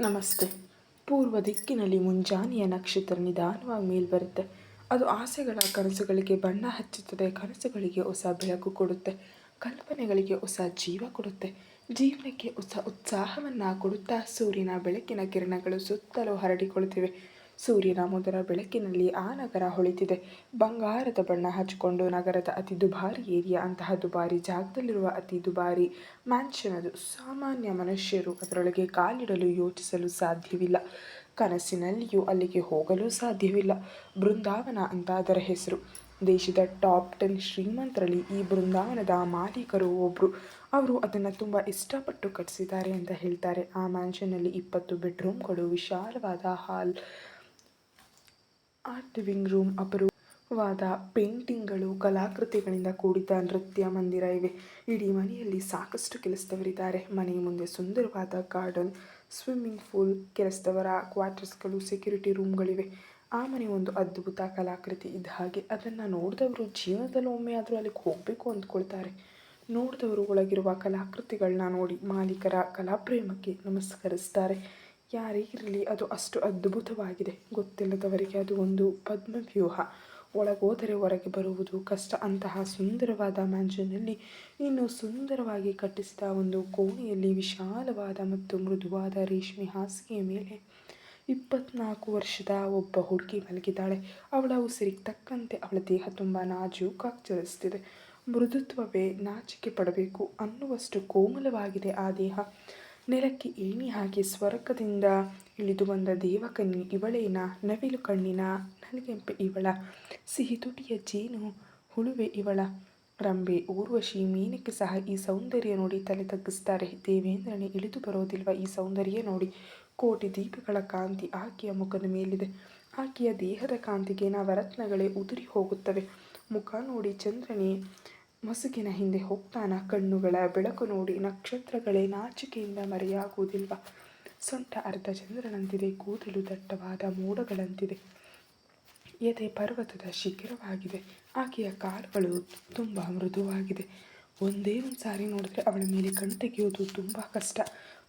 ನಮಸ್ತೆ. ಪೂರ್ವ ದಿಕ್ಕಿನಲ್ಲಿ ಮುಂಜಾನೆಯ ನಕ್ಷತ್ರ ನಿಧಾನವಾಗಿ ಮೇಲ್ಬರುತ್ತೆ. ಅದು ಆಸೆಗಳ ಕನಸುಗಳಿಗೆ ಬಣ್ಣ ಹಚ್ಚುತ್ತದೆ, ಕನಸುಗಳಿಗೆ ಹೊಸ ಬೆಳಕು ಕೊಡುತ್ತೆ, ಕಲ್ಪನೆಗಳಿಗೆ ಹೊಸ ಜೀವ ಕೊಡುತ್ತೆ. ಜೀವನಕ್ಕೆ ಹೊಸ ಉತ್ಸಾಹವನ್ನು ಕೊಡುತ್ತಾ ಸೂರ್ಯನ ಬೆಳಕಿನ ಕಿರಣಗಳು ಸುತ್ತಲೂ ಹರಡಿಕೊಳ್ಳುತ್ತಿವೆ. ಸೂರ್ಯನ ಮೊದಲ ಬೆಳಕಿನಲ್ಲಿ ಆ ನಗರ ಹೊಳಿತಿದೆ. ಬಂಗಾರದ ಬಣ್ಣ ಹಚ್ಚಿಕೊಂಡು ನಗರದ ಅತಿ ದುಬಾರಿ ಏರಿಯಾ, ಅಂತಹ ದುಬಾರಿ ಜಾಗದಲ್ಲಿರುವ ಅತಿ ದುಬಾರಿ ಮ್ಯಾನ್ಷನ್ ಅದು. ಸಾಮಾನ್ಯ ಮನುಷ್ಯರು ಅದರೊಳಗೆ ಕಾಲಿಡಲು ಯೋಚಿಸಲು ಸಾಧ್ಯವಿಲ್ಲ. ಕನಸಿನಲ್ಲಿಯೂ ಅಲ್ಲಿಗೆ ಹೋಗಲು ಸಾಧ್ಯವಿಲ್ಲ. ಬೃಂದಾವನ ಅಂತ ಅದರ ಹೆಸರು. ದೇಶದ ಟಾಪ್ ಟೆನ್ ಶ್ರೀಮಂತರಲ್ಲಿ ಈ ಬೃಂದಾವನದ ಮಾಲೀಕರು ಒಬ್ಬರು ಅವರು ಅದನ್ನು ತುಂಬ ಇಷ್ಟಪಟ್ಟು ಕಟ್ಟಿಸಿದ್ದಾರೆ ಅಂತ ಹೇಳ್ತಾರೆ. ಆ ಮ್ಯಾನ್ಷನ್ನಲ್ಲಿ ಇಪ್ಪತ್ತು ಬೆಡ್ರೂಮ್ಗಳು, ವಿಶಾಲವಾದ ಹಾಲ್ ಆರ್ಟ್ ಲಿವಿಂಗ್ ರೂಮ್ ಅಪರೂಪವಾದ ಪೇಂಟಿಂಗ್ಗಳು ಕಲಾಕೃತಿಗಳಿಂದ ಕೂಡಿದ ನೃತ್ಯ ಮಂದಿರ ಇವೆ. ಇಡೀ ಮನೆಯಲ್ಲಿ ಸಾಕಷ್ಟು ಕೆಲಸದವರಿದ್ದಾರೆ. ಮನೆಯ ಮುಂದೆ ಸುಂದರವಾದ ಗಾರ್ಡನ್, ಸ್ವಿಮ್ಮಿಂಗ್ ಪೂಲ್, ಕೆಲಸದವರ ಕ್ವಾರ್ಟರ್ಸ್ಗಳು, ಸೆಕ್ಯೂರಿಟಿ ರೂಮ್ಗಳಿವೆ. ಆ ಮನೆ ಒಂದು ಅದ್ಭುತ ಕಲಾಕೃತಿ. ಇದ್ದ ಹಾಗೆ ಅದನ್ನು ನೋಡಿದವರು ಜೀವನದಲ್ಲಿ ಒಮ್ಮೆ ಆದರೂ ಅಲ್ಲಿಗೆ ಹೋಗಬೇಕು ಅಂದ್ಕೊಳ್ತಾರೆ. ನೋಡಿದವರು ಒಳಗಿರುವ ಕಲಾಕೃತಿಗಳನ್ನ ನೋಡಿ ಮಾಲೀಕರ ಕಲಾಪ್ರೇಮಕ್ಕೆ ನಮಸ್ಕರಿಸ್ತಾರೆ. ಯಾರೇ ಇರಲಿ ಅದು ಅಷ್ಟು ಅದ್ಭುತವಾಗಿದೆ. ಗೊತ್ತಿಲ್ಲದವರಿಗೆ ಅದು ಒಂದು ಪದ್ಮವ್ಯೂಹ. ಒಳಗೋದರೆ ಹೊರಗೆ ಬರುವುದು ಕಷ್ಟ. ಅಂತಹ ಸುಂದರವಾದ ಮ್ಯಾನ್ಷನ್ನಲ್ಲಿ ಇನ್ನು ಸುಂದರವಾಗಿ ಕಟ್ಟಿಸಿದ ಒಂದು ಕೋಣೆಯಲ್ಲಿ ವಿಶಾಲವಾದ ಮತ್ತು ಮೃದುವಾದ ರೇಷ್ಮೆ ಹಾಸಿಗೆಯ ಮೇಲೆ ಇಪ್ಪತ್ನಾಲ್ಕು ವರ್ಷದ ಒಬ್ಬ ಹುಡುಗಿ ಮಲಗಿದ್ದಾಳೆ. ಅವಳ ಉಸಿರಿಗೆ ತಕ್ಕಂತೆ ಅವಳ ದೇಹ ತುಂಬ ನಾಜೂಕಾಗಿ ಚಲಿಸ್ತಿದೆ ಮೃದುತ್ವವೇ ನಾಚಿಕೆ ಪಡಬೇಕು ಅನ್ನುವಷ್ಟು ಕೋಮಲವಾಗಿದೆ ಆ ದೇಹ. ನೆಲಕ್ಕೆ ಏಣಿ ಹಾಕಿ ಸ್ವರ್ಗದಿಂದ ಇಳಿದು ಬಂದ ದೇವಕನ್ಯೆ ಇವಳೇನ? ನವಿಲು ಕಣ್ಣಿನ? ನಲಿಗೆಂಪೆ ಇವಳ? ಸಿಹಿ ತುಟಿಯ ಜೇನು ಹುಳುವೆ ಇವಳ? ರಂಬೆ ಊರ್ವಶಿ ಮೀನಕ್ಕೆ ಸಹ ಈ ಸೌಂದರ್ಯ ನೋಡಿ ತಲೆ ತಗ್ಗಿಸ್ತಾರೆ. ದೇವೇಂದ್ರನೇ, ಇಳಿದು ಬರೋದಿಲ್ವ ಈ ಸೌಂದರ್ಯ ನೋಡಿ? ಕೋಟಿ ದೀಪಗಳ ಕಾಂತಿ ಆಕೆಯ ಮುಖದ ಮೇಲಿದೆ. ಆಕೆಯ ದೇಹದ ಕಾಂತಿಗೆ ನವರತ್ನಗಳೇ ಉದುರಿ ಹೋಗುತ್ತವೆ. ಮುಖ ನೋಡಿ ಚಂದ್ರನೇ ಮಸುಕಿನ ಹಿಂದೆ ಹೋಗ್ತಾನ. ಕಣ್ಣುಗಳ ಬೆಳಕು ನೋಡಿ ನಕ್ಷತ್ರಗಳೇ ನಾಚಿಕೆಯಿಂದ ಮರೆಯಾಗುವುದಿಲ್ವ? ಸೊಂಟ ಅರ್ಧ ಚಂದ್ರನಂತಿದೆ, ಕೂದಲು ದಟ್ಟವಾದ ಮೋಡಗಳಂತಿದೆ. ಎದೆ ಪರ್ವತದ ಶಿಖರವಾಗಿದೆ. ಆಕೆಯ ಕಾಲುಗಳು ತುಂಬ ಮೃದುವಾಗಿದೆ. ಒಂದೇ ಒಂದು ಸಾರಿ ನೋಡಿದ್ರೆ ಅವಳ ಮೇಲೆ ಕಣ್ಣು ತೆಗೆಯೋದು ತುಂಬ ಕಷ್ಟ.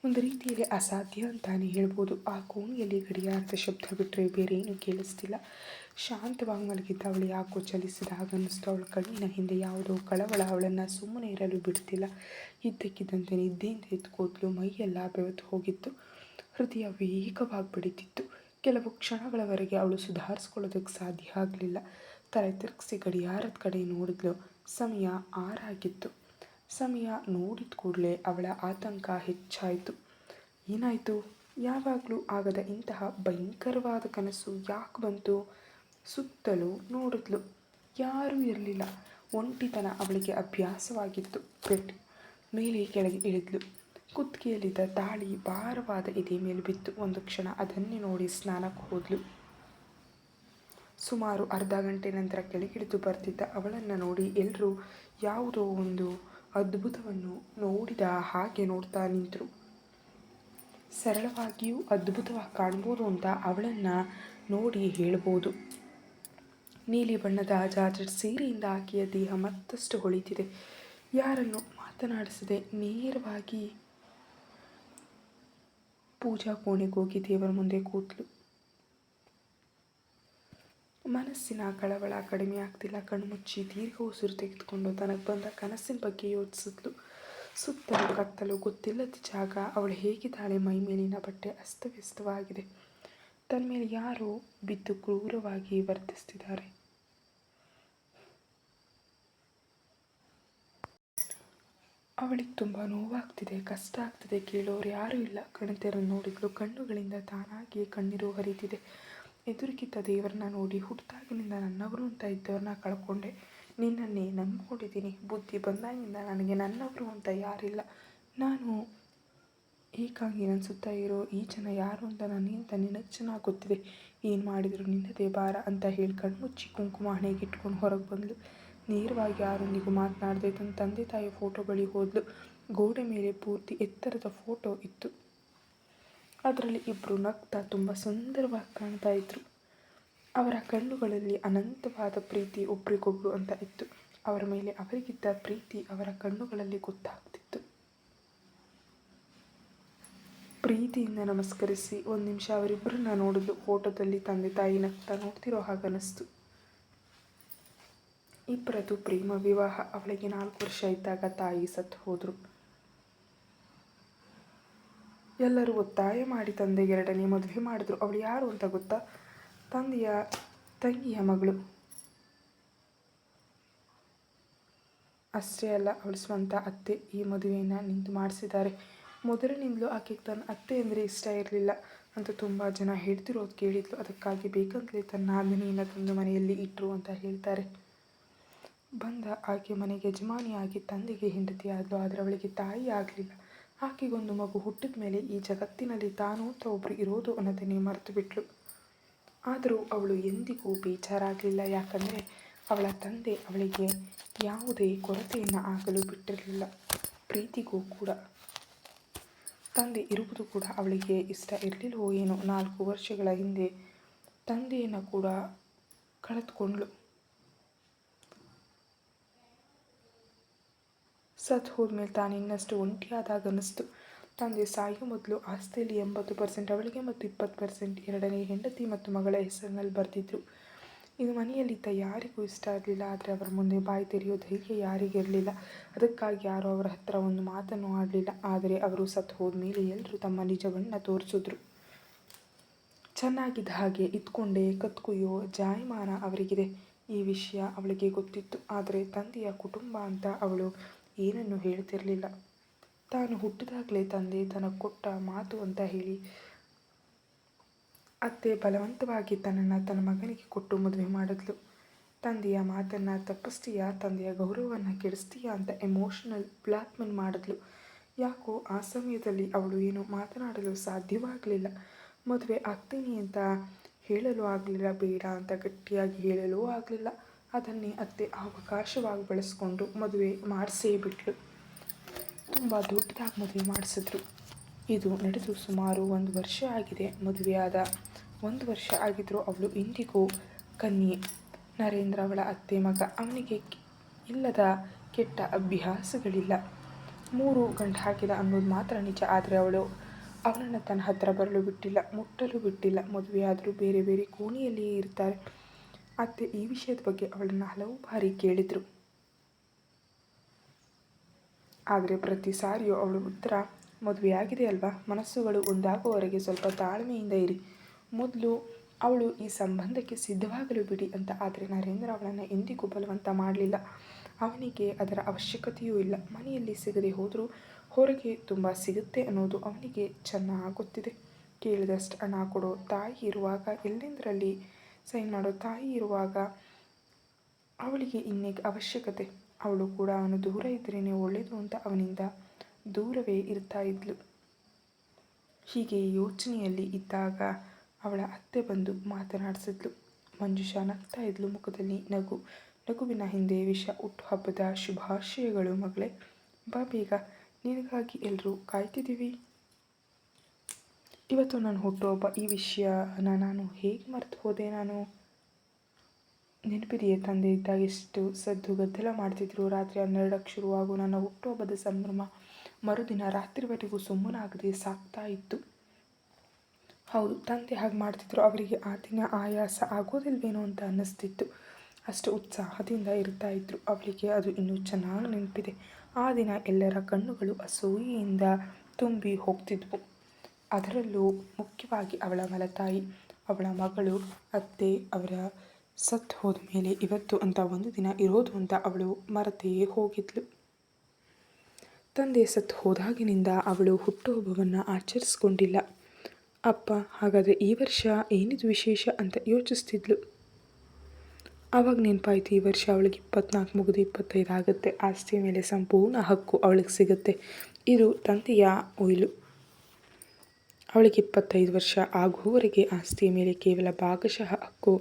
ಒಂದು ರೀತಿಯಲ್ಲಿ ಅಸಾಧ್ಯ ಅಂತಾನೆ ಹೇಳ್ಬೋದು. ಆ ಕೋಣೆಯಲ್ಲಿ ಗಡಿಯಾರದ ಶಬ್ದ ಬಿಟ್ಟರೆ ಬೇರೆ ಏನೂ ಕೇಳಿಸ್ತಿಲ್ಲ. ಶಾಂತವಾಗಿ ಮಲಗಿದ್ದ ಅವಳು ಯಾಕೋ ಚಲಿಸಿದಾಗ ಅನ್ನಿಸ್ತು ಅವಳ ಕಣ್ಣಿನ ಹಿಂದೆ ಯಾವುದೋ ಕಳವಳ ಅವಳನ್ನು ಸುಮ್ಮನೆ ಇರಲು ಬಿಡ್ತಿಲ್ಲ. ಇದ್ದಕ್ಕಿದ್ದಂತೆ ನಿದ್ದೆಯಿಂದ ಎತ್ಕೋದ್ಲು ಮೈಯೆಲ್ಲ ಬೆವೆತು ಹೋಗಿತ್ತು. ಹೃದಯ ವೇಗವಾಗಿ ಬಿಡುತ್ತಿತ್ತು ಕೆಲವು ಕ್ಷಣಗಳವರೆಗೆ ಅವಳು ಸುಧಾರಿಸ್ಕೊಳ್ಳೋದಕ್ಕೆ ಸಾಧ್ಯ ಆಗಲಿಲ್ಲ. ತಲೆ ತಿರುಗಿಸಿ ಗಡಿಯಾರದ ಕಡೆ ನೋಡಿದ್ಲು. ಸಮಯ ಆರಾಗಿತ್ತು. ಸಮಯ ನೋಡಿದ ಕೂಡಲೇ ಅವಳ ಆತಂಕ ಹೆಚ್ಚಾಯಿತು. ಏನಾಯಿತು? ಯಾವಾಗಲೂ ಆಗದ ಇಂತಹ ಭಯಂಕರವಾದ ಕನಸು ಯಾಕೆ ಬಂತು? ಸುತ್ತಲೂ ನೋಡಿದ್ಲು. ಯಾರೂ ಇರಲಿಲ್ಲ. ಒಂಟಿತನ ಅವಳಿಗೆ ಅಭ್ಯಾಸವಾಗಿತ್ತು. ಬೆಡ್ ಮೇಲೆ ಕೆಳಗೆ ಇಳಿದ್ಲು. ಕುತ್ತಿಗೆಯಲ್ಲಿದ್ದ ತಾಳಿ ಭಾರವಾದ ಎದೆ ಮೇಲೆ ಬಿತ್ತು. ಒಂದು ಕ್ಷಣ ಅದನ್ನೇ ನೋಡಿ ಸ್ನಾನಕ್ಕೆ ಹೋದ್ಲು. ಸುಮಾರು ಅರ್ಧ ಗಂಟೆ ನಂತರ ಕೆಳಗಿಳಿದು ಬರ್ತಿದ್ದ ಅವಳನ್ನು ನೋಡಿ ಎಲ್ಲರೂ ಯಾವುದೋ ಒಂದು ಅದ್ಭುತವನ್ನು ನೋಡಿದ ಹಾಗೆ ನೋಡ್ತಾ ನಿಂತರು. ಸರಳವಾಗಿಯೂ ಅದ್ಭುತವಾಗಿ ಕಾಣ್ಬೋದು ಅಂತ ಅವಳನ್ನು ನೋಡಿ ಹೇಳ್ಬೋದು. ನೀಲಿ ಬಣ್ಣದ ಜಾಜೆಟ್ ಸೀರೆಯಿಂದ ಆಕೆಯ ದೇಹ ಮತ್ತಷ್ಟು ಹೊಳಿತಿದೆ. ಯಾರನ್ನು ಮಾತನಾಡಿಸದೆ ನೇರವಾಗಿ ಪೂಜಾ ಕೋಣೆಗೋಗಿ ದೇವರ ಮುಂದೆ ಕೂತಲು. ಮನಸ್ಸಿನ ಕಳವಳ ಕಡಿಮೆ ಆಗ್ತಿಲ್ಲ. ಕಣ್ಮುಚ್ಚಿ ದೀರ್ಘ ಉಸಿರು ತೆಗೆದುಕೊಂಡು ತನಗೆ ಬಂದ ಕನಸಿನ ಬಗ್ಗೆ ಯೋಚಿಸಿದ್ಲು. ಸುತ್ತಲೂ ಕತ್ತಲು ಗೊತ್ತಿಲ್ಲದ ಜಾಗ ಅವಳು ಹೇಗಿದ್ದಾಳೆ ಮೈ ಮೇಲಿನ ಬಟ್ಟೆ ಅಸ್ತವ್ಯಸ್ತವಾಗಿದೆ. ತನ್ನ ಮೇಲೆ ಯಾರೋ ಬಿದ್ದು ಕ್ರೂರವಾಗಿ ವರ್ತಿಸ್ತಿದ್ದಾರೆ. ಅವಳಿಗೆ ತುಂಬ ನೋವಾಗ್ತಿದೆ, ಕಷ್ಟ ಆಗ್ತಿದೆ ಕೇಳೋರು ಯಾರೂ ಇಲ್ಲ. ಕಣತೆರನ್ನು ನೋಡಿದ್ಲು, ಕಣ್ಣುಗಳಿಂದ ತಾನಾಗಿಯೇ ಕಣ್ಣೀರು ಹರಿತಿದೆ. ಎದುರಿಗಿದ್ದ ದೇವರನ್ನ ನೋಡಿ ಹುಟ್ಟಿದಾಗಿನಿಂದ ನನ್ನವರು ಅಂತ ಇದ್ದವ್ರನ್ನ ಕಳ್ಕೊಂಡೆ. ನಿನ್ನನ್ನೇ ನಂಬ್ಕೊಂಡಿದ್ದೀನಿ. ಬುದ್ಧಿ ಬಂದಾಗಿನಿಂದ ನನಗೆ ನನ್ನವರು ಅಂತ ಯಾರಿಲ್ಲ. ನಾನು ಏಕಾಂಗಿ ನನ್ನ ಸುತ್ತ ಇರೋ ಈ ಜನ ಯಾರು ಅಂತ ನನಗಿಂತ ನಿನಗೆ ಚೆನ್ನಾಗಿ ಗೊತ್ತಿದೆ. ಏನು ಮಾಡಿದ್ರು ನಿನ್ನದೇ ಭಾರ ಅಂತ ಹೇಳಿ ಕಣ್ಮುಚ್ಚಿ ಕುಂಕುಮ ಹಣೆಗೆ ಇಟ್ಕೊಂಡು ಹೊರಗೆ ಬಂದಳು ನೇರವಾಗಿ ಯಾರೊಂದಿಗೂ ಮಾತನಾಡದೆ ತನ್ನ ತಂದೆ ತಾಯಿ ಫೋಟೋ ಬಳಿ ಹೋದಳು ಗೋಡೆ ಮೇಲೆ ಪೂರ್ತಿ ಎತ್ತರದ ಫೋಟೋ ಇತ್ತು. ಅದರಲ್ಲಿ ಇಬ್ಬರು ನಗ್ತಾ ತುಂಬ ಸುಂದರವಾಗಿ ಕಾಣ್ತಾ ಇದ್ರು. ಅವರ ಕಣ್ಣುಗಳಲ್ಲಿ ಅನಂತವಾದ ಪ್ರೀತಿ ಒಬ್ರಿಗೊಬ್ರು ಅಂತ ಇತ್ತು. ಅವರ ಮೇಲೆ ಅವರಿಗಿದ್ದ ಪ್ರೀತಿ ಅವರ ಕಣ್ಣುಗಳಲ್ಲಿ ಗೊತ್ತಾಗ್ತಿತ್ತು. ಪ್ರೀತಿಯಿಂದ ನಮಸ್ಕರಿಸಿ ಒಂದು ನಿಮಿಷ ಅವರಿಬ್ಬರನ್ನ ನೋಡಿದ್ಲು ಫೋಟೋದಲ್ಲಿ ತಂದೆ ತಾಯಿ ನಗ್ತಾ ನೋಡ್ತಿರೋ ಹಾಗನ್ನಿಸ್ತು. ಇಬ್ಬರದು ಪ್ರೇಮ ವಿವಾಹ. ಅವಳಿಗೆ ನಾಲ್ಕು ವರ್ಷ ಇದ್ದಾಗ ತಾಯಿ ಸತ್ತು ಹೋದರು. ಎಲ್ಲರೂ ಒತ್ತಾಯ ಮಾಡಿ ತಂದೆಗೆ ಎರಡನೇ ಮದುವೆ ಮಾಡಿದ್ರು. ಅವಳು ಯಾರು ಅಂತ ಗೊತ್ತಾ? ತಂದೆಯ ತಂಗಿಯ ಮಗಳು. ಅಷ್ಟೇ ಅಲ್ಲ, ಅವಳ ಸ್ವಂತ ಅತ್ತೆ ಈ ಮದುವೆಯನ್ನು ನಿಂತು ಮಾಡಿಸಿದ್ದಾರೆ. ಮೊದಲಿನಿಂದಲೂ ಆಕೆಗೆ ತನ್ನ ಅತ್ತೆ ಅಂದರೆ ಇಷ್ಟ ಇರಲಿಲ್ಲ ಅಂತ ತುಂಬ ಜನ ಹೇಳ್ತಿರೋದು ಕೇಳಿದ್ಲು. ಅದಕ್ಕಾಗಿ ಬೇಕಂತಲೇ ತನ್ನ ನಾದಿನಿಯನ್ನು ತಂದು ಮನೆಯಲ್ಲಿ ಇಟ್ಟರು ಅಂತ ಹೇಳ್ತಾರೆ. ಬಂದ ಆಕೆ ಮನೆಗೆ ಯಜಮಾನಿಯಾಗಿ ತಂದೆಗೆ ಹೆಂಡತಿಯಾದಳು ಆದರೆ ಅವಳಿಗೆ ತಾಯಿ ಆಗಲಿಲ್ಲ. ಆಕೆಗೊಂದು ಮಗು ಹುಟ್ಟಿದ ಮೇಲೆ ಈ ಜಗತ್ತಿನಲ್ಲಿ ತಾನು ಅಂತ ಒಬ್ಬರು ಇರೋದು ಅನ್ನೋದನ್ನೇ ಮರೆತು ಬಿಟ್ಲು ಆದರೂ ಅವಳು ಎಂದಿಗೂ ಬೇಜಾರಾಗಲಿಲ್ಲ. ಯಾಕಂದರೆ ಅವಳ ತಂದೆ ಅವಳಿಗೆ ಯಾವುದೇ ಕೊರತೆಯನ್ನು ಆಗಲು ಬಿಟ್ಟಿರಲಿಲ್ಲ. ಪ್ರೀತಿಗೂ ಕೂಡ. ತಂದೆ ಇರುವುದು ಕೂಡ ಅವಳಿಗೆ ಇಷ್ಟ ಇರಲಿಲ್ಲವೋ ಏನೋ ನಾಲ್ಕು ವರ್ಷಗಳ ಹಿಂದೆ ತಂದೆಯನ್ನು ಕೂಡ ಕಳೆದುಕೊಂಡ್ಳು. ಸತ್ ಹೋದ್ಮೇಲೆ ತಾನು ಇನ್ನಷ್ಟು ಒಂಟಿಯಾದಾಗ ಅನ್ನಿಸ್ತು. ತಂದೆ ಸಾಯೋ ಮೊದಲು ಆಸ್ತಿಯಲ್ಲಿ ಎಂಬತ್ತು ಪರ್ಸೆಂಟ್, ಅವಳಿಗೆ ಮತ್ತು ಇಪ್ಪತ್ತು ಪರ್ಸೆಂಟ್, ಎರಡನೇ ಹೆಂಡತಿ ಮತ್ತು ಮಗಳ ಹೆಸರಿನಲ್ಲಿ ಬರೆದಿದ್ರು. ಇದು ಮನೆಯಲ್ಲಿದ್ದ ಯಾರಿಗೂ ಇಷ್ಟ ಆಗಲಿಲ್ಲ ಆದರೆ ಅವರ ಮುಂದೆ ಬಾಯಿ ತೆರೆಯೋ ಧೈರ್ಯ ಯಾರಿಗಿರಲಿಲ್ಲ ಅದಕ್ಕಾಗಿ ಯಾರೂ ಅವರ ಹತ್ರ ಒಂದು ಮಾತನ್ನು ಆಡಲಿಲ್ಲ. ಆದರೆ ಅವರು ಸತ್ತು ಹೋದ್ಮೇಲೆ ಎಲ್ಲರೂ ತಮ್ಮ ನಿಜವನ್ನು ತೋರಿಸಿದ್ರು. ಚೆನ್ನಾಗಿದ್ದ ಹಾಗೆ ಇದ್ಕೊಂಡೇ ಕತ್ಕುಯ್ಯೋ ಜಾಯಮಾನ ಅವರಿಗಿದೆ. ಈ ವಿಷಯ ಅವಳಿಗೆ ಗೊತ್ತಿತ್ತು. ಆದರೆ ತಂದೆಯ ಕುಟುಂಬ ಅಂತ ಅವಳು ಏನನ್ನು ಹೇಳ್ತಿರಲಿಲ್ಲ. ತಾನು ಹುಟ್ಟಿದಾಗಲೇ ತಂದೆ ತನಗೆ ಕೊಟ್ಟ ಮಾತು ಅಂತ ಹೇಳಿ, ಅತ್ತೆ ಬಲವಂತವಾಗಿ ತನ್ನನ್ನು ತನ್ನ ಮಗನಿಗೆ ಕೊಟ್ಟು ಮದುವೆ ಮಾಡಿದ್ಲು. ತಂದೆಯ ಮಾತನ್ನು ತಪ್ಪಿಸ್ತೀಯಾ? ತಂದೆಯ ಗೌರವವನ್ನು ಕೆಡಿಸ್ತೀಯಾ ಅಂತ ಎಮೋಷನಲ್ ಬ್ಲ್ಯಾಕ್ಮೇಲ್ ಮಾಡಿದ್ಲು. ಯಾಕೋ ಆ ಸಮಯದಲ್ಲಿ ಅವಳು ಏನು ಮಾತನಾಡಲು ಸಾಧ್ಯವಾಗಲಿಲ್ಲ. ಮದುವೆ ಆಗ್ತೀನಿ ಅಂತ ಹೇಳಲು ಆಗಲಿಲ್ಲ, ಬೇಡ ಅಂತ ಗಟ್ಟಿಯಾಗಿ ಹೇಳಲು ಆಗಲಿಲ್ಲ. ಅದನ್ನೇ ಅತ್ತೆ ಅವಕಾಶವಾಗಿ ಬಳಸ್ಕೊಂಡು ಮದುವೆ ಮಾಡಿಸೇ ಬಿಟ್ಲು. ತುಂಬ ದೊಡ್ಡದಾಗಿ ಮದುವೆ ಮಾಡಿಸಿದ್ರು. ಇದು ನಡೆದು ಸುಮಾರು ಒಂದು ವರ್ಷ ಆಗಿದೆ. ಮದುವೆಯಾದ ಒಂದು ವರ್ಷ ಆಗಿದ್ದರೂ ಅವಳು ಇಂದಿಗೂ ಕನ್ಯೆ. ನರೇಂದ್ರ ಅವಳ ಅತ್ತೆ ಮಗ. ಅವನಿಗೆ ಇಲ್ಲದ ಕೆಟ್ಟ ಅಭ್ಯಾಸಗಳಿಲ್ಲ. ಮೂರು ಗಂಟೆ ಹಾಕಿದ ಅನ್ನೋದು ಮಾತ್ರ ನಿಜ. ಆದರೆ ಅವಳು ಅವನನ್ನು ತನ್ನ ಹತ್ತಿರ ಬರಲು ಬಿಟ್ಟಿಲ್ಲ. ಮುಟ್ಟಲು ಬಿಟ್ಟಿಲ್ಲ. ಮದುವೆಯಾದರೂ ಬೇರೆ ಬೇರೆ ಕೋಣಿಯಲ್ಲಿಯೇ ಇರ್ತಾರೆ. ಅತ್ತೆ ಈ ವಿಷಯದ ಬಗ್ಗೆ ಅವಳನ್ನು ಹಲವು ಬಾರಿ ಕೇಳಿದರು. ಆದರೆ ಪ್ರತಿ ಸಾರಿಯೂ ಅವಳು ಉತ್ತರ, ಮದುವೆಯಾಗಿದೆ ಅಲ್ವಾ? ಮನಸ್ಸುಗಳು ಒಂದಾಗುವವರೆಗೆ ಸ್ವಲ್ಪ ತಾಳ್ಮೆಯಿಂದ ಇರಿ. ಮೊದಲು ಅವಳು ಈ ಸಂಬಂಧಕ್ಕೆ ಸಿದ್ಧವಾಗಲು ಬಿಡಿ ಅಂತ. ಆದರೆ ನರೇಂದ್ರ ಅವಳನ್ನು ಎಂದಿಗೂ ಬಲವಂತ ಮಾಡಲಿಲ್ಲ. ಅವನಿಗೆ ಅದರ ಅವಶ್ಯಕತೆಯೂ ಇಲ್ಲ. ಮನೆಯಲ್ಲಿ ಸಿಗದೆ ಹೋದರೂ ಹೊರಗೆ ತುಂಬ ಸಿಗುತ್ತೆ ಅನ್ನೋದು ಅವನಿಗೆ ಚೆನ್ನಾಗಿ ಗೊತ್ತಿದೆ. ಕೇಳಿದಷ್ಟು ಹಣ ಕೊಡೋ ತಾಯಿ ಇರುವಾಗ ಎಲ್ಲೆಂದರಲ್ಲಿ ಸೈನ್ ಮಾಡೋ ತಾಯಿ ಇರುವಾಗ ಅವಳಿಗೆ ಇನ್ನೇಗೆ ಅವಶ್ಯಕತೆ. ಅವಳು ಕೂಡ ಅವನು ದೂರ ಇದ್ರೇ ಒಳ್ಳೆಯದು ಅಂತ ಅವನಿಂದ ದೂರವೇ ಇರ್ತಾ ಇದ್ಲು. ಹೀಗೆ ಯೋಚನೆಯಲ್ಲಿ ಇದ್ದಾಗ ಅವಳ ಅತ್ತೆ ಬಂದು ಮಾತನಾಡಿಸಿದ್ಲು. ಮಂಜುಷಾ ನಗ್ತಾ ಇದ್ಲು ಮುಖದಲ್ಲಿ ನಗು. ನಗುವಿನ ಹಿಂದೆ ವಿಷ ಹಬ್ಬದ ಶುಭಾಶಯಗಳು ಮಗಳೇ. ಬಾ ಬೇಗ, ನಿನಗಾಗಿ ಎಲ್ಲರೂ ಕಾಯ್ತಿದ್ದೀವಿ. ಇವತ್ತು ನಾನು ಹುಟ್ಟುಹಬ್ಬ ಈ ವಿಷಯನ ನಾನು ಹೇಗೆ ಮರೆತು ಹೋದೆ ನಾನು? ನೆನಪಿದೆಯೇ ತಂದೆ? ಇದ್ದಾಗ ಎಷ್ಟು ಸದ್ದು ಗದ್ದಲ ಮಾಡ್ತಿದ್ರು. ರಾತ್ರಿ ಹನ್ನೆರಡಕ್ಕೆ ಶುರುವಾಗು ನನ್ನ ಹುಟ್ಟುಹಬ್ಬದ ಸಂಭ್ರಮ. ಮರುದಿನ ರಾತ್ರಿವರೆಗೂ ಸುಮ್ಮನಾಗದೆ ಸಾಕ್ತಾ ಇತ್ತು ಹೌದು, ತಂದೆ ಹಾಗೆ ಮಾಡ್ತಿದ್ರು. ಅವರಿಗೆ ಆ ದಿನ ಆಯಾಸ ಆಗೋದಿಲ್ವೇನೋ ಅಂತ ಅನ್ನಿಸ್ತಿತ್ತು. ಅಷ್ಟು ಉತ್ಸಾಹದಿಂದ ಇರ್ತಾ ಇದ್ರು. ಅವಳಿಗೆ ಅದು ಇನ್ನೂ ಚೆನ್ನಾಗಿ ನೆನಪಿದೆ. ಆ ದಿನ ಎಲ್ಲರ ಕಣ್ಣುಗಳು ಅಸೂಯೆಯಿಂದ ತುಂಬಿ ಹೋಗ್ತಿದ್ವು. ಅದರಲ್ಲೂ ಮುಖ್ಯವಾಗಿ ಅವಳ ಮಲತಾಯಿ, ಅವಳ ಮಗಳು, ಅತ್ತೆ, ಅವರ ಸತ್ತು ಹೋದ ಮೇಲೆ ಇವತ್ತು ಅಂತ ಒಂದು ದಿನ ಇರೋದು ಅಂತ ಅವಳು ಮರೆತೆಯೇ ಹೋಗಿದ್ಲು. ತಂದೆ ಸತ್ತು ಹೋದಾಗಿನಿಂದ ಅವಳು ಹುಟ್ಟುಹಬ್ಬವನ್ನು ಆಚರಿಸ್ಕೊಂಡಿಲ್ಲ. ಅಪ್ಪ, ಹಾಗಾದರೆ ಈ ವರ್ಷ ಏನಿದು ವಿಶೇಷ ಅಂತ ಯೋಚಿಸ್ತಿದ್ಲು. ಆವಾಗ ನೆನಪಾಯ್ತು ಈ ವರ್ಷ ಅವಳಿಗೆ ಇಪ್ಪತ್ನಾಲ್ಕು ಮುಗಿದು ಇಪ್ಪತ್ತೈದು ಆಗುತ್ತೆ. ಆಸ್ತಿ ಮೇಲೆ ಸಂಪೂರ್ಣ ಹಕ್ಕು ಅವಳಿಗೆ ಸಿಗುತ್ತೆ. ಇದು ತಂದೆಯ ಒಯ್ಲು. ಅವಳಿಗೆ ಇಪ್ಪತ್ತೈದು ವರ್ಷ ಆಗುವವರೆಗೆ ಆಸ್ತಿಯ ಮೇಲೆ ಕೇವಲ ಭಾಗಶಃ ಹಕ್ಕು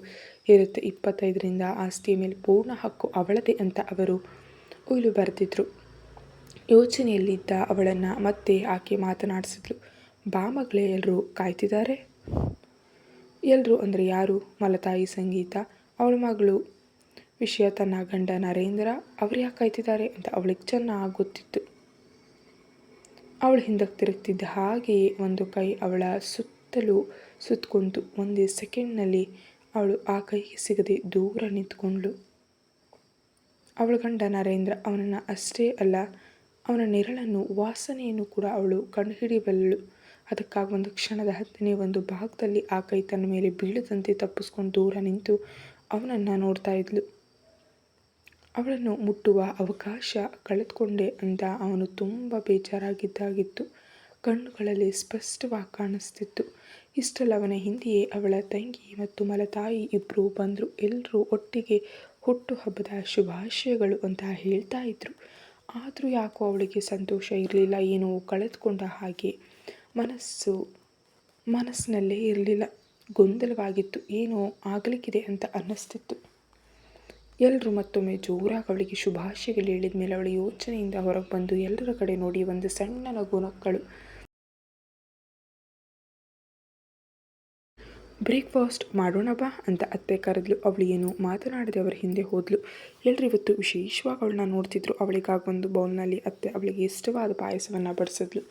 ಇರುತ್ತೆ. ಇಪ್ಪತ್ತೈದರಿಂದ ಆಸ್ತಿಯ ಮೇಲೆ ಪೂರ್ಣ ಹಕ್ಕು ಅವಳದೇ ಅಂತ ಅವರು ಉಯ್ಲು ಬರೆದಿದ್ರು. ಯೋಚನೆಯಲ್ಲಿದ್ದ ಅವಳನ್ನು ಮತ್ತೆ ಆಕೆ ಮಾತನಾಡಿಸಿದ್ಲು ಬಾ ಮಗಳೇ ಎಲ್ಲರೂ ಕಾಯ್ತಿದ್ದಾರೆ ಎಲ್ಲರೂ ಅಂದರೆ ಯಾರು? ಮಲತಾಯಿ ಸಂಗೀತ. ಅವಳ ಮಗಳು ವಿಷಯ ತನ್ನ ಗಂಡ ನರೇಂದ್ರ, ಅವ್ರು ಯಾಕೆ ಕಾಯ್ತಿದ್ದಾರೆ ಅಂತ ಅವಳಿಗೆ ಚೆನ್ನಾಗಿ ಗೊತ್ತಿತ್ತು. ಅವಳು ಹಿಂದಕ್ಕೆ ತಿರುಗ್ತಿದ್ದ ಹಾಗೆಯೇ ಒಂದು ಕೈ ಅವಳ ಸುತ್ತಲೂ ಸುತ್ತಕೊಂತು ಒಂದೇ ಸೆಕೆಂಡ್ನಲ್ಲಿ ಅವಳು ಆ ಕೈಗೆ ಸಿಗದೆ ದೂರ ನಿಂತ್ಕೊಂಡ್ಳು. ಅವಳ ಗಂಡ ನರೇಂದ್ರ ಅವನನ್ನು ಅಷ್ಟೇ ಅಲ್ಲ, ಅವನ ನೆರಳನ್ನು, ವಾಸನೆಯನ್ನು ಕೂಡ ಅವಳು ಕಂಡುಹಿಡಿಯಬಲ್ಲಳು ಅದಕ್ಕಾಗಿ ಒಂದು ಕ್ಷಣದ ಹತ್ತನೇ ಒಂದು ಭಾಗದಲ್ಲಿ ಆ ಕೈ ತನ್ನ ಮೇಲೆ ಬೀಳದಂತೆ ತಪ್ಪಿಸ್ಕೊಂಡು ದೂರ ನಿಂತು ಅವನನ್ನು ನೋಡ್ತಾ ಇದ್ಲು. ಅವಳನ್ನು ಮುಟ್ಟುವ ಅವಕಾಶ ಕಳೆದುಕೊಂಡೆ ಅಂತ ಅವನು ತುಂಬ ಬೇಜಾರಾಗಿದ್ದಾಗಿತ್ತು. ಕಣ್ಣುಗಳಲ್ಲಿ ಸ್ಪಷ್ಟವಾಗಿ ಕಾಣಿಸ್ತಿತ್ತು. ಇಷ್ಟಲ್ಲ ಅವನ ಹಿಂದೆಯೇ ಅವಳ ತಂಗಿ ಮತ್ತು ಮಲತಾಯಿ ಇಬ್ಬರು ಬಂದರು. ಎಲ್ಲರೂ ಒಟ್ಟಿಗೆ ಹುಟ್ಟುಹಬ್ಬದ ಶುಭಾಶಯಗಳು ಅಂತ ಹೇಳ್ತಾ ಇದ್ರು. ಆದರೂ ಯಾಕೋ ಅವಳಿಗೆ ಸಂತೋಷ ಇರಲಿಲ್ಲ, ಏನೋ ಕಳೆದುಕೊಂಡ ಹಾಗೆ ಮನಸ್ಸು ಮನಸ್ಸಿನಲ್ಲೇ ಇರಲಿಲ್ಲ. ಗೊಂದಲವಾಗಿತ್ತು. ಏನೋ ಆಗಲಿಕ್ಕಿದೆ ಅಂತ ಅನ್ನಿಸ್ತಿತ್ತು. ಎಲ್ಲರೂ ಮತ್ತೊಮ್ಮೆ ಜೋರಾಗಿ ಅವಳಿಗೆ ಶುಭಾಶಯಗಳು ಹೇಳಿದ ಮೇಲೆ ಅವಳು ಯೋಚನೆಯಿಂದ ಹೊರಗೆ ಬಂದು ಎಲ್ಲರ ಕಡೆ ನೋಡಿ ಒಂದು ಸಣ್ಣ ನಗು ನಕ್ಕಳು. ಬ್ರೇಕ್ಫಾಸ್ಟ್ ಮಾಡೋಣ ಬಾ ಅಂತ ಅತ್ತೆ ಕರೆದ್ಲು. ಅವಳು ಏನು ಮಾತನಾಡದೆ ಅವರ ಹಿಂದೆ ಹೋದ್ಲು. ಎಲ್ಲರೂ ಇವತ್ತು ವಿಶೇಷವಾಗಿ ಅವಳನ್ನ ನೋಡ್ತಿದ್ರು. ಅವಳಿಗಾಗಿ ಒಂದು ಬೌಲ್ನಲ್ಲಿ ಅತ್ತೆ ಅವಳಿಗೆ ಇಷ್ಟವಾದ ಪಾಯಸವನ್ನು ಬಡಿಸಿದ್ಲು.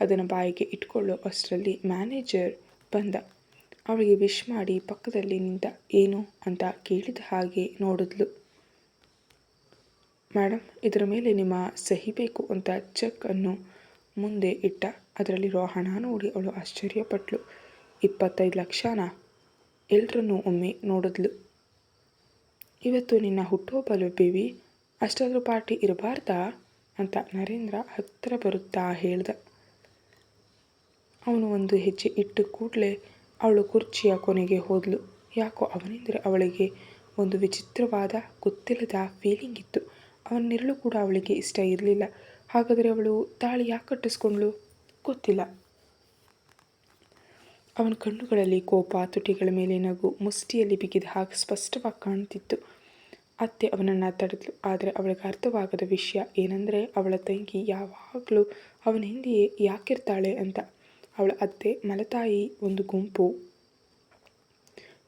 ಅದನ್ನು ಬಾಯಿಗೆ ಇಟ್ಕೊಳ್ಳೋ ಅಷ್ಟರಲ್ಲಿ ಮ್ಯಾನೇಜರ್ ಬಂದ. ಅವಳಿಗೆ ವಿಶ್ ಮಾಡಿ ಪಕ್ಕದಲ್ಲಿ ನಿಂತ, ಏನು? ಅಂತ ಕೇಳಿದ ಹಾಗೆ ನೋಡಿದ್ಲು. ಮೇಡಮ್ ಇದರ ಮೇಲೆ ನಿಮ್ಮ ಸಹಿ ಬೇಕು ಅಂತ ಚೆಕ್ ಅನ್ನು ಮುಂದೆ ಇಟ್ಟ. ಅದರಲ್ಲಿರೋ ಹಣ ನೋಡಿ ಅವಳು ಆಶ್ಚರ್ಯಪಟ್ಲು. ಇಪ್ಪತ್ತೈದು ಲಕ್ಷನ? ಎಲ್ಲರನ್ನೂ ಒಮ್ಮೆ ನೋಡಿದ್ಲು. ಇವತ್ತು ನಿನ್ನ ಹುಟ್ಟುಹಬ್ಬಲು ಬೇವಿ ಅಷ್ಟಾದರೂ ಪಾರ್ಟಿ ಇರಬಾರ್ದಾ? ಅಂತ ನರೇಂದ್ರ ಹತ್ತಿರ ಬರುತ್ತಾ ಹೇಳ್ದ. ಅವನು ಒಂದು ಹೆಜ್ಜೆ ಇಟ್ಟು ಕೂಡಲೇ ಅವಳು ಕುರ್ಚಿಯ ಕೊನೆಗೆ ಹೋದಳು ಯಾಕೋ ಅವನೆಂದರೆ ಅವಳಿಗೆ ಒಂದು ವಿಚಿತ್ರವಾದ ಗೊತ್ತಿಲ್ಲದ ಫೀಲಿಂಗ್ ಇತ್ತು. ಅವನ ನೆರಳು ಕೂಡ ಅವಳಿಗೆ ಇಷ್ಟ ಇರಲಿಲ್ಲ. ಹಾಗಾದರೆ ಅವಳು ತಾಳಿ ಯಾಕೆ ಕಟ್ಟಿಸ್ಕೊಂಡ್ಳು? ಗೊತ್ತಿಲ್ಲ. ಅವನ ಕಣ್ಣುಗಳಲ್ಲಿ ಕೋಪ, ತುಟಿಗಳ ಮೇಲೆ ನಗು, ಮುಷ್ಟಿಯಲ್ಲಿ ಬಿಗಿದ ಹಾಗೆ ಸ್ಪಷ್ಟವಾಗಿ ಕಾಣ್ತಿತ್ತು ಅತ್ತೆ ಅವನನ್ನು ತಡೆದ್ಲು. ಆದರೆ ಅವಳಿಗೆ ಅರ್ಥವಾಗದ ವಿಷಯ ಏನಂದರೆ ಅವಳ ತಂಗಿ ಯಾವಾಗಲೂ ಅವನ ಹಿಂದೆಯೇ ಯಾಕಿರ್ತಾಳೆ ಅಂತ. ಅವಳ ಅತ್ತೆ ಮಲತಾಯಿ ಒಂದು ಗುಂಪು.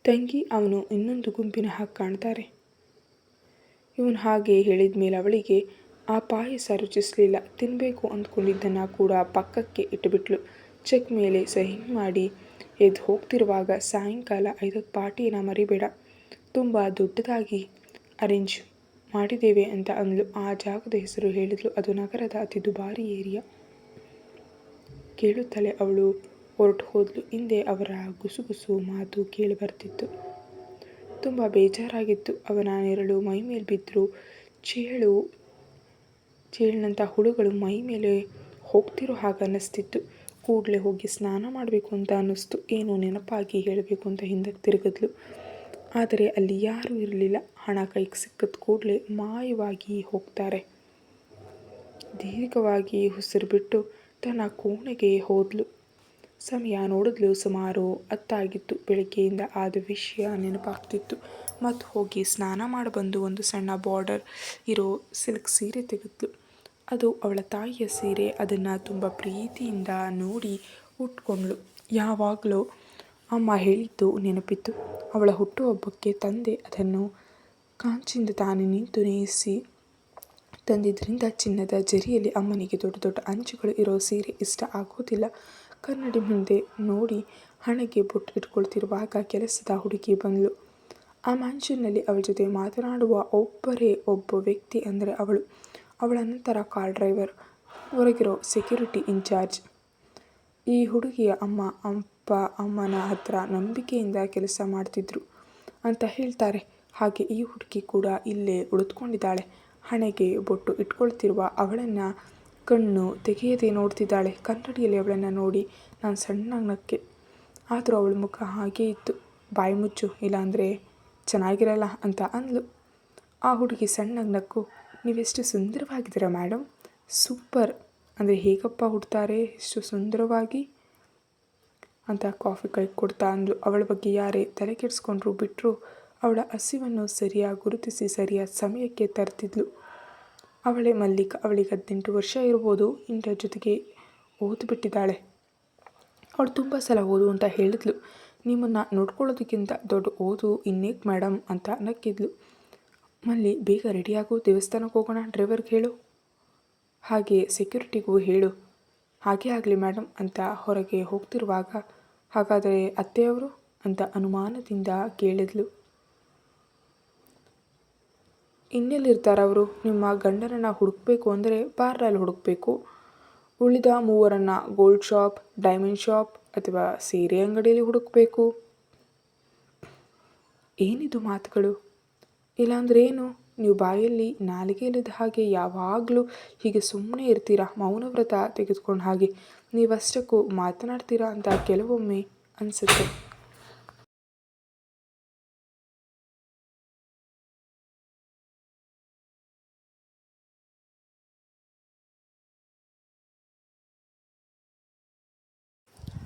ತಂಗಿ ಅವನು ಇನ್ನೊಂದು ಗುಂಪಿನ ಹಾಗೆ ಕಾಣ್ತಾರೆ. ಇವನು ಹಾಗೆ ಹೇಳಿದ ಮೇಲೆ ಅವಳಿಗೆ, ಆ ಪಾಯಸ ರುಚಿಸಲಿಲ್ಲ ತಿನ್ನಬೇಕು ಅಂದ್ಕೊಂಡಿದ್ದನ್ನು ಕೂಡ ಪಕ್ಕಕ್ಕೆ ಇಟ್ಟುಬಿಟ್ಲು. ಚೆಕ್ ಮೇಲೆ ಸಹಿ ಮಾಡಿ ಎದ್ದು ಹೋಗ್ತಿರುವಾಗ ಸಾಯಂಕಾಲ ಐದಕ್ಕೆ ಪಾರ್ಟಿನ ಮರಿಬೇಡ, ತುಂಬ ದೊಡ್ಡದಾಗಿ ಅರೇಂಜ್ ಮಾಡಿದ್ದೇವೆ ಅಂತ ಅಂದ್ಲು. ಆ ಜಾಗದ ಹೆಸರು ಹೇಳಿದ್ಲು. ಅದು ನಗರದ ಅತಿ ದುಬಾರಿ ಏರಿಯಾ. ಕೇಳುತ್ತಲೇ ಅವಳು ಹೊರಟು ಹೋದ್ಲು ಹಿಂದೆ ಅವರ ಗುಸುಗುಸು ಮಾತು ಕೇಳಿ ಬರ್ತಿತ್ತು. ತುಂಬ ಬೇಜಾರಾಗಿತ್ತು. ಅವನ ನೆರಳು ಮೈ ಮೇಲೆ ಬಿದ್ದರು ಚೇಳು ಚೇಳಿನಂಥ ಹುಳುಗಳು ಮೈ ಮೇಲೆ ಹೋಗ್ತಿರೋ ಹಾಗೆ ಅನ್ನಿಸ್ತಿತ್ತು. ಕೂಡಲೇ ಹೋಗಿ ಸ್ನಾನ ಮಾಡಬೇಕು ಅಂತ ಅನ್ನಿಸ್ತು. ಏನೋ ನೆನಪಾಗಿ ಹೇಳಬೇಕು ಅಂತ ಹಿಂದಕ್ಕೆ ತಿರುಗಿದ್ಲು. ಆದರೆ ಅಲ್ಲಿ ಯಾರೂ ಇರಲಿಲ್ಲ. ಹಣ ಕೈಗೆ ಸಿಕ್ಕಿದ ಕೂಡಲೇ ಮಾಯವಾಗಿ ಹೋಗ್ತಾರೆ. ದೀರ್ಘವಾಗಿ ಉಸಿರು ಬಿಟ್ಟು ತನ್ನ ಕೋಣೆಗೆ ಹೋದ್ಲು. ಸಮಯ ನೋಡಿದ್ಲು ಸುಮಾರು ಹತ್ತಾಗಿತ್ತು. ಬೆಳಗ್ಗೆಯಿಂದ ಆದ ವಿಷಯ ನೆನಪಾಗ್ತಿತ್ತು. ಮತ್ತು ಹೋಗಿ ಸ್ನಾನ ಮಾಡಿ ಬಂದು ಒಂದು ಸಣ್ಣ ಬಾರ್ಡರ್ ಇರೋ ಸಿಲ್ಕ್ ಸೀರೆ ತೆಗೆದ್ಲು. ಅದು ಅವಳ ತಾಯಿಯ ಸೀರೆ. ಅದನ್ನು ತುಂಬ ಪ್ರೀತಿಯಿಂದ ನೋಡಿ ಉಟ್ಕೊಂಡ್ಳು. ಯಾವಾಗಲೂ ಅಮ್ಮ ಹೇಳಿದ್ದು ನೆನಪಿತ್ತು. ಅವಳ ಹುಟ್ಟುಹಬ್ಬಕ್ಕೆ ತಂದೆ ಅದನ್ನು ಕಾಂಚಿಂದ ತಾನೇ ನಿಂತು ನೇಯಿಸಿ ತಂದಿದ್ದರಿಂದ ಚಿನ್ನದ ಜರಿಯಲ್ಲಿ ಅಮ್ಮನಿಗೆ ದೊಡ್ಡ ದೊಡ್ಡ ಅಂಚುಗಳು ಇರೋ ಸೀರೆ ಇಷ್ಟ ಆಗೋದಿಲ್ಲ. ಕನ್ನಡಿ ಮುಂದೆ ನೋಡಿ ಹಣೆಗೆ ಬೊಟ್ಟು ಇಟ್ಕೊಳ್ತಿರುವಾಗ ಕೆಲಸದ ಹುಡುಗಿ ಬಂದಳು ಆ ಮ್ಯಾನ್ಷನ್ನಲ್ಲಿ ಅವಳ ಜೊತೆ ಮಾತನಾಡುವ ಒಬ್ಬರೇ ಒಬ್ಬ ವ್ಯಕ್ತಿ ಅಂದರೆ ಅವಳು. ಅವಳ ನಂತರ ಕಾರ್ ಡ್ರೈವರ್, ಹೊರಗಿರೋ ಸೆಕ್ಯೂರಿಟಿ ಇನ್ಚಾರ್ಜ್. ಈ ಹುಡುಗಿಯ ಅಮ್ಮ, ಅಪ್ಪ, ಅಮ್ಮನ ಹತ್ರ ನಂಬಿಕೆಯಿಂದ ಕೆಲಸ ಮಾಡ್ತಿದ್ರು. ಅಂತ ಹೇಳ್ತಾರೆ. ಹಾಗೆ ಈ ಹುಡುಗಿ ಕೂಡ ಇಲ್ಲೇ ಉಳಿದುಕೊಂಡಿದ್ದಾಳೆ ಹಣೆಗೆ ಬೊಟ್ಟು ಇಟ್ಕೊಳ್ತಿರುವ ಅವಳನ್ನು ಕಣ್ಣು ತೆಗೆಯದೆ ನೋಡ್ತಿದ್ದಾಳೆ. ಕನ್ನಡಿಯಲ್ಲಿ ಅವಳನ್ನು ನೋಡಿ ನಾನು ಸಣ್ಣ ನಕ್ಕೆ ಆದರೂ ಅವಳ ಮುಖ ಹಾಗೇ ಇತ್ತು. ಬಾಯಿ ಮುಚ್ಚು, ಇಲ್ಲಾಂದರೆ ಚೆನ್ನಾಗಿರಲ್ಲ ಅಂತ ಅಂದಳು ಆ ಹುಡುಗಿ ಸಣ್ಣಗೆ ನಕ್ಕು ನೀವೆಷ್ಟು ಸುಂದರವಾಗಿದ್ದೀರ ಮೇಡಮ್ ಸೂಪರ್. ಅಂದರೆ ಹೇಗಪ್ಪ ಹುಡ್ತಾರೆ? ಎಷ್ಟು ಸುಂದರವಾಗಿ? ಅಂತ ಕಾಫಿ ಕೈ ಕೊಡ್ತಾ ಅಂದಳು ಅವಳ ಬಗ್ಗೆ ಯಾರೇ ತಲೆ ಕೆಡಿಸ್ಕೊಂಡ್ರು ಬಿಟ್ಟರು ಅವಳ ಹಸಿವನ್ನು ಸರಿಯಾಗಿ ಗುರುತಿಸಿ ಸರಿಯಾದ ಸಮಯಕ್ಕೆ ತರ್ತಿದ್ಲು. ಅವಳೇ ಮಲ್ಲಿಕ, ಅವಳಿಗೆ ಹದಿನೆಂಟು ವರ್ಷ ಇರ್ಬೋದು, ಇಂದ್ರ ಜೊತೆಗೆ ಓದು ಬಿಟ್ಟಿದ್ದಾಳೆ ಅವಳು ತುಂಬ ಸಲ ಓದು ಅಂತ ಹೇಳಿದ್ಲು. ನಿಮ್ಮನ್ನು ನೋಡ್ಕೊಳ್ಳೋದಕ್ಕಿಂತ ದೊಡ್ಡ ಓದು ಇನ್ನೇಕ್ ಮೇಡಮ್ ಅಂತ ನಕ್ಕಿದ್ಲು ಮಲ್ಲಿ, ಬೇಗ ರೆಡಿಯಾಗು ದೇವಸ್ಥಾನಕ್ಕೆ ಹೋಗೋಣ ಡ್ರೈವರ್ಗೆ ಹೇಳು ಹಾಗೆ ಸೆಕ್ಯೂರಿಟಿಗೂ ಹೇಳು. ಹಾಗೆ ಆಗಲಿ ಮೇಡಮ್ ಅಂತ ಹೊರಗೆ ಹೋಗ್ತಿರುವಾಗ, ಹಾಗಾದರೆ ಅತ್ತೆಯವರು? ಅಂತ ಅನುಮಾನದಿಂದ ಕೇಳಿದ್ಲು. ಇನ್ನೆಲ್ಲಿರ್ತಾರವರು ನಿಮ್ಮ ಗಂಡನನ್ನು ಹುಡುಕಬೇಕು ಅಂದರೆ ಪಾರ್ಲಲ್ಲಿ ಹುಡುಕಬೇಕು. ಉಳಿದ ಮೂವರನ್ನು ಗೋಲ್ಡ್ ಶಾಪ್ ಡೈಮಂಡ್ ಶಾಪ್ ಅಥವಾ ಸೀರೆ ಅಂಗಡಿಯಲ್ಲಿ ಹುಡುಕಬೇಕು. ಏನಿದು ಮಾತುಗಳು? ಇಲ್ಲಾಂದ್ರೆ ಏನು? ನೀವು ಬಾಯಲ್ಲಿ ನಾಲಿಗೆ ಇಲ್ಲದ ಹಾಗೆ ಯಾವಾಗಲೂ ಹೀಗೆ ಸುಮ್ಮನೆ ಇರ್ತೀರಾ? ಮೌನವ್ರತ ತೆಗೆದುಕೊಂಡು ಹಾಗೆ. ನೀವಷ್ಟಕ್ಕೂ ಮಾತನಾಡ್ತೀರಾ ಅಂತ ಕೆಲವೊಮ್ಮೆ ಅನಿಸುತ್ತೆ.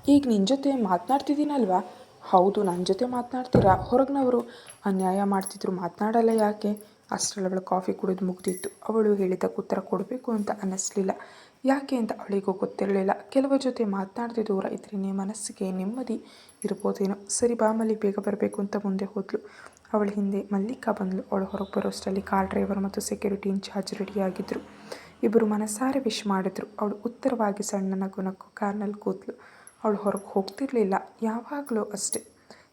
ಈಗ ನಿನ್ನ ಜೊತೆ ಮಾತನಾಡ್ತಿದ್ದೀನಲ್ವಾ? ಹೌದು ನನ್ನ ಜೊತೆ ಮಾತನಾಡ್ತೀರಾ? ಹೊರಗಿನವರು ಅನ್ಯಾಯ ಮಾಡ್ತಿದ್ರು, ಮಾತನಾಡಲ್ಲ ಯಾಕೆ? ಅಷ್ಟರಲ್ಲಿ ಅವಳು ಕಾಫಿ ಕುಡಿದು ಮುಗ್ದಿತ್ತು. ಅವಳು ಹೇಳಿದ ಉತ್ತರ ಕೊಡಬೇಕು ಅಂತ ಅನ್ನಿಸ್ಲಿಲ್ಲ. ಯಾಕೆ ಅಂತ ಅವಳಿಗೂ ಗೊತ್ತಿರಲಿಲ್ಲ. ಕೆಲವರ ಜೊತೆ ಮಾತನಾಡದೆ ದೂರ ಇದ್ರೇ ಮನಸ್ಸಿಗೆ ನೆಮ್ಮದಿ ಇರ್ಬೋದೇನೋ. ಸರಿ, ಬಾ ಮಲ್ಲಿ, ಬೇಗ ಬರಬೇಕು ಅಂತ ಮುಂದೆ ಹೋದ್ಲು. ಅವಳ ಹಿಂದೆ ಮಲ್ಲಿಕಾ ಬಂದಳು ಅವಳು ಹೊರಗೆ ಬರೋಷ್ಟರಲ್ಲಿ ಕಾರ್ ಡ್ರೈವರ್ ಮತ್ತು ಸೆಕ್ಯೂರಿಟಿ ಇನ್ಚಾರ್ಜ್ ರೆಡಿಯಾಗಿದ್ದರು ಇಬ್ಬರು ಮನಸಾರೆ ವಿಶ್ ಮಾಡಿದ್ರು. ಅವಳು ಉತ್ತರವಾಗಿ ಸಣ್ಣ ನಗು ನಕ್ಕು ಕಾರ್ನಲ್ಲಿ ಕೂತ್ಲು ಅವಳು ಹೊರಗೆ ಹೋಗ್ತಿರಲಿಲ್ಲ, ಯಾವಾಗಲೂ ಅಷ್ಟೆ.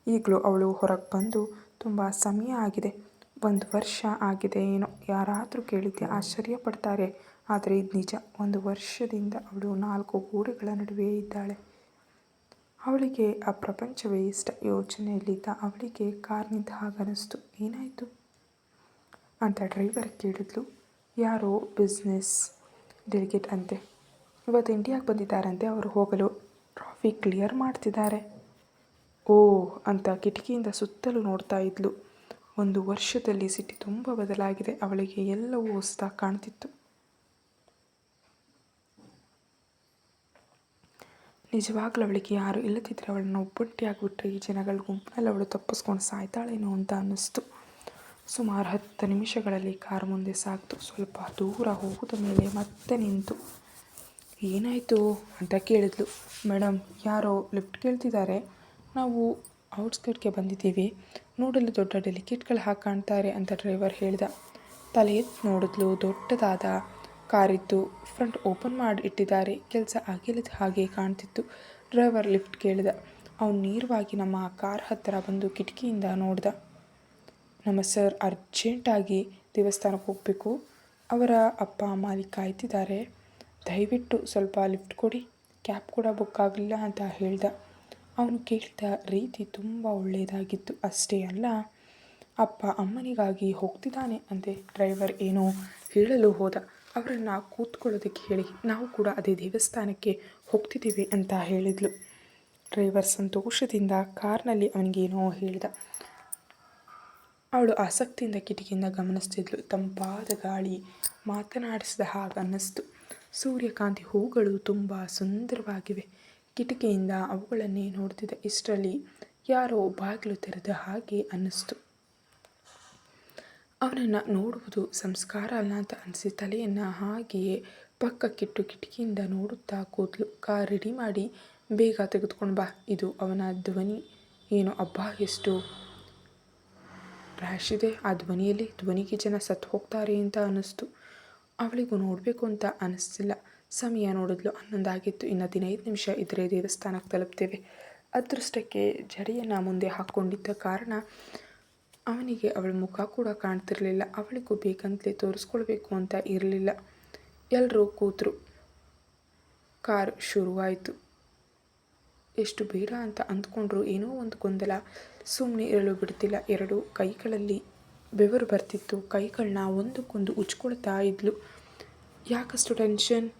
ಈಗಲೂ ಅವಳು ಹೊರಗೆ ಬಂದು ತುಂಬ ಸಮಯ ಆಗಿದೆ. ಒಂದು ವರ್ಷ ಆಗಿದೆ ಏನೋ, ಯಾರಾದರೂ ಕೇಳಿದ್ದೆ ಆಶ್ಚರ್ಯ ಪಡ್ತಾರೆ ಆದರೆ ಇದು ನಿಜ, ಒಂದು ವರ್ಷದಿಂದ ಅವಳು ನಾಲ್ಕು ಗೋಡೆಗಳ ನಡುವೆ ಇದ್ದಾಳೆ. ಅವಳಿಗೆ ಆ ಪ್ರಪಂಚವೇ ಇಷ್ಟ. ಯೋಚನೆಯಲ್ಲಿದ್ದ ಅವಳಿಗೆ ಕಾರ್ ನಿಂತ ಹಾಗನ್ನಿಸ್ತು. ಏನಾಯಿತು? ಅಂತ ಡ್ರೈವರ್ ಕೇಳಿದ್ಲು. ಯಾರೋ ಬಿಸ್ನೆಸ್ ಡೆಲಿಗೇಟ್ ಅಂತೆ. ಇವತ್ತು ಇಂಡಿಯಾಗೆ ಬಂದಿದ್ದಾರಂತೆ ಅವರು ಹೋಗಲು. ಟ್ರಾಫಿಕ್ ಕ್ಲಿಯರ್ ಮಾಡ್ತಿದ್ದಾರೆ. ಓ, ಅಂತ ಕಿಟಕಿಯಿಂದ ಸುತ್ತಲೂ ನೋಡ್ತಾ ಇದ್ಲು. ಒಂದು ವರ್ಷದಲ್ಲಿ ಸಿಟಿ ತುಂಬ ಬದಲಾಗಿದೆ. ಅವಳಿಗೆ ಎಲ್ಲವೂ ಹೊಸದಾಗಿ ಕಾಣ್ತಿತ್ತು. ನಿಜವಾಗ್ಲೂ ಅವಳಿಗೆ ಯಾರು ಇಲ್ಲದಿದ್ದರೆ ಅವಳನ್ನು ಒಬ್ಬಟ್ಟಿಯಾಗಿಬಿಟ್ರೆ ಈ ಜನಗಳ ಗುಂಪಿನಲ್ಲಿ ಅವಳು ತಪ್ಪಿಸ್ಕೊಂಡು ಸಾಯ್ತಾಳೇನೋ ಅಂತ ಅನ್ನಿಸ್ತು. ಸುಮಾರು ಹತ್ತು ನಿಮಿಷಗಳಲ್ಲಿ ಕಾರ್ ಮುಂದೆ ಸಾಕ್ತು ಸ್ವಲ್ಪ ದೂರ ಹೋಗಿದ ಮೇಲೆ ಮತ್ತೆ ನಿಂತು. ಏನಾಯಿತು ಅಂತ ಕೇಳಿದ್ಲು. ಮೇಡಮ್ ಯಾರೋ ಲಿಫ್ಟ್ ಕೇಳ್ತಿದ್ದಾರೆ. ನಾವು ಔಟ್ಸ್ಕರ್ಟ್ಗೆ ಬಂದಿದ್ದೀವಿ. ನೋಡಲು ದೊಡ್ಡ ಡೆಲಿಕೇಟ್ಗಳು ಹಾಕಿ ಕಾಣ್ತಾರೆ ಅಂತ ಡ್ರೈವರ್ ಹೇಳಿದ. ತಲೆ ನೋಡಿದ್ಲು ದೊಡ್ಡದಾದ ಕಾರಿದ್ದು ಫ್ರಂಟ್ ಓಪನ್ ಮಾಡಿ ಇಟ್ಟಿದ್ದಾರೆ. ಕೆಲಸ ಆಗಿಲ್ಲದ ಹಾಗೆ ಕಾಣ್ತಿತ್ತು. ಡ್ರೈವರ್ ಲಿಫ್ಟ್ ಕೇಳಿದ. ಅವನು ನೇರವಾಗಿ ನಮ್ಮ ಕಾರ್ ಹತ್ತಿರ ಬಂದು ಕಿಟಕಿಯಿಂದ ನೋಡ್ದ. ನಮ್ಮ ಸರ್ ಅರ್ಜೆಂಟಾಗಿ ದೇವಸ್ಥಾನಕ್ಕೆ ಹೋಗಬೇಕು. ಅವರ ಅಪ್ಪ ಅಮ್ಮ ಅಲ್ಲಿ ಕಾಯ್ತಿದ್ದಾರೆ ದಯವಿಟ್ಟು ಸ್ವಲ್ಪ ಲಿಫ್ಟ್ ಕೊಡಿ. ಕ್ಯಾಬ್ ಕೂಡ ಬುಕ್ ಆಗಲಿಲ್ಲ ಅಂತ ಹೇಳ್ದ. ಅವನು ಕೇಳಿದ ರೀತಿ ತುಂಬ ಒಳ್ಳೆಯದಾಗಿತ್ತು ಅಷ್ಟೇ ಅಲ್ಲ. ಅಪ್ಪ ಅಮ್ಮನಿಗಾಗಿ ಹೋಗ್ತಿದ್ದಾನೆ ಅಂತೆ ಡ್ರೈವರ್ ಏನೋ ಹೇಳಲು ಹೋದ. ಅವರನ್ನು ಕೂತ್ಕೊಳ್ಳೋದಕ್ಕೆ ಹೇಳಿ. ನಾವು ಕೂಡ ಅದೇ ದೇವಸ್ಥಾನಕ್ಕೆ ಹೋಗ್ತಿದ್ದೀವಿ ಅಂತ ಹೇಳಿದ್ಲು. ಡ್ರೈವರ್ ಸಂತೋಷದಿಂದ ಕಾರ್ನಲ್ಲಿ ಅವನಿಗೇನೋ ಹೇಳಿದ. ಅವಳು ಆಸಕ್ತಿಯಿಂದ ಕಿಟಕಿಯಿಂದ ಗಮನಿಸ್ತಿದ್ಲು. ತಂಪಾದ ಗಾಳಿ ಮಾತನಾಡಿಸಿದ ಹಾಗೆ ಅನ್ನಿಸ್ತು. ಸೂರ್ಯಕಾಂತಿ ಹೂಗಳು ತುಂಬ ಸುಂದರವಾಗಿವೆ. ಕಿಟಕಿಯಿಂದ ಅವುಗಳನ್ನೇ ನೋಡ್ತಿದ್ದ ಇಷ್ಟರಲ್ಲಿ ಯಾರೋ ಬಾಗಿಲು ತೆರೆದ ಹಾಗೆ ಅನ್ನಿಸ್ತು. ಅವನನ್ನು ನೋಡುವುದು ಸಂಸ್ಕಾರ ಅಲ್ಲ ಅಂತ ಅನಿಸಿ ತಲೆಯನ್ನು ಹಾಗೆಯೇ ಪಕ್ಕಕ್ಕಿಟ್ಟು ಕಿಟಕಿಯಿಂದ ನೋಡುತ್ತಾ ಕೂದಲು. ಕಾರ್ ರೆಡಿ ಮಾಡಿ ಬೇಗ ತೆಗೆದುಕೊಂಡು ಬಾ, ಇದು ಅವನ ಧ್ವನಿ. ಏನು ಅಬ್ಬಾ, ಎಷ್ಟು ರ್ಯಾಶ್ ಇದೆ. ಆ ಧ್ವನಿಯಲ್ಲಿ ಧ್ವನಿಗೆ ಜನ ಸತ್ತು ಹೋಗ್ತಾರೆ ಅಂತ ಅನ್ನಿಸ್ತು. ಅವಳಿಗೂ ನೋಡಬೇಕು ಅಂತ ಅನ್ನಿಸ್ತಿಲ್ಲ ಸಮಯ ನೋಡಿದ್ಲು, ಹನ್ನೊಂದಾಗಿತ್ತು. ಇನ್ನು ಹದಿನೈದು ನಿಮಿಷ ಇದ್ದರೆ ದೇವಸ್ಥಾನಕ್ಕೆ ತಲುಪ್ತೇವೆ. ಅದೃಷ್ಟಕ್ಕೆ ಜಡೆಯನ್ನು ಮುಂದೆ ಹಾಕ್ಕೊಂಡಿದ್ದ ಕಾರಣ ಅವನಿಗೆ ಅವಳ ಮುಖ ಕೂಡ ಕಾಣ್ತಿರಲಿಲ್ಲ. ಅವಳಿಗೂ ಬೇಕಂತಲೇ ತೋರಿಸ್ಕೊಳ್ಬೇಕು ಅಂತ ಇರಲಿಲ್ಲ. ಎಲ್ಲರೂ ಕೂತರು. ಕಾರ್ ಶುರುವಾಯಿತು. ಎಷ್ಟು ಬೇಡ ಅಂತ ಅಂದ್ಕೊಂಡ್ರು, ಏನೋ ಒಂದು ಗೊಂದಲ. ಸುಮ್ಮನೆ ಇರಲು ಬಿಡ್ತಿಲ್ಲ. ಎರಡು ಕೈಗಳಲ್ಲಿ ಬೆವರು ಬರ್ತಿತ್ತು. ಕೈಗಳನ್ನ ಒಂದಕ್ಕೊಂದು ಉಜ್ಕೊಳ್ತಾ ಇದ್ಲು. ಯಾಕಷ್ಟು ಟೆನ್ಷನ್?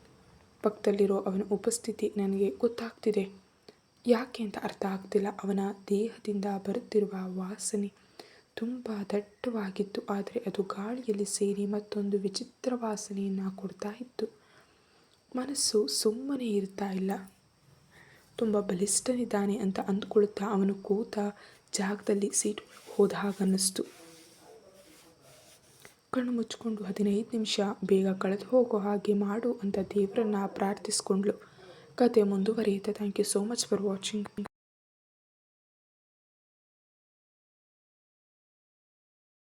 ಪಕ್ಕದಲ್ಲಿರೋ ಅವನ ಉಪಸ್ಥಿತಿ ನನಗೆ ಗೊತ್ತಾಗ್ತಿದೆ. ಯಾಕೆ ಅಂತ ಅರ್ಥ ಆಗ್ತಿಲ್ಲ. ಅವನ ದೇಹದಿಂದ ಬರುತ್ತಿರುವ ವಾಸನೆ ತುಂಬ ದಟ್ಟವಾಗಿತ್ತು. ಆದರೆ ಅದು ಗಾಳಿಯಲ್ಲಿ ಸೇರಿ ಮತ್ತೊಂದು ವಿಚಿತ್ರ ವಾಸನೆಯನ್ನು ಕೊಡ್ತಾ ಇತ್ತು. ಮನಸ್ಸು ಸುಮ್ಮನೆ ಇರ್ತಾ ಇಲ್ಲ. ತುಂಬ ಬಲಿಷ್ಠನಿದ್ದಾನೆ ಅಂತ ಅಂದ್ಕೊಳ್ತಾ ಅವನು ಕೂತ ಜಾಗದಲ್ಲಿ ಸೀಟ್ ಹೋದ ಹಾಗನ್ನಿಸ್ತು. ಕಣ್ಣು ಮುಚ್ಚಿಕೊಂಡು ಹದಿನೈದು ನಿಮಿಷ ಬೇಗ ಕಳೆದು ಹೋಗೋ ಹಾಗೆ ಮಾಡು ಅಂತ ದೇವರನ್ನ ಪ್ರಾರ್ಥಿಸ್ಕೊಂಡ್ಳು ಕತೆ ಮುಂದುವರಿಯುತ್ತೆ. Thank you so much for watching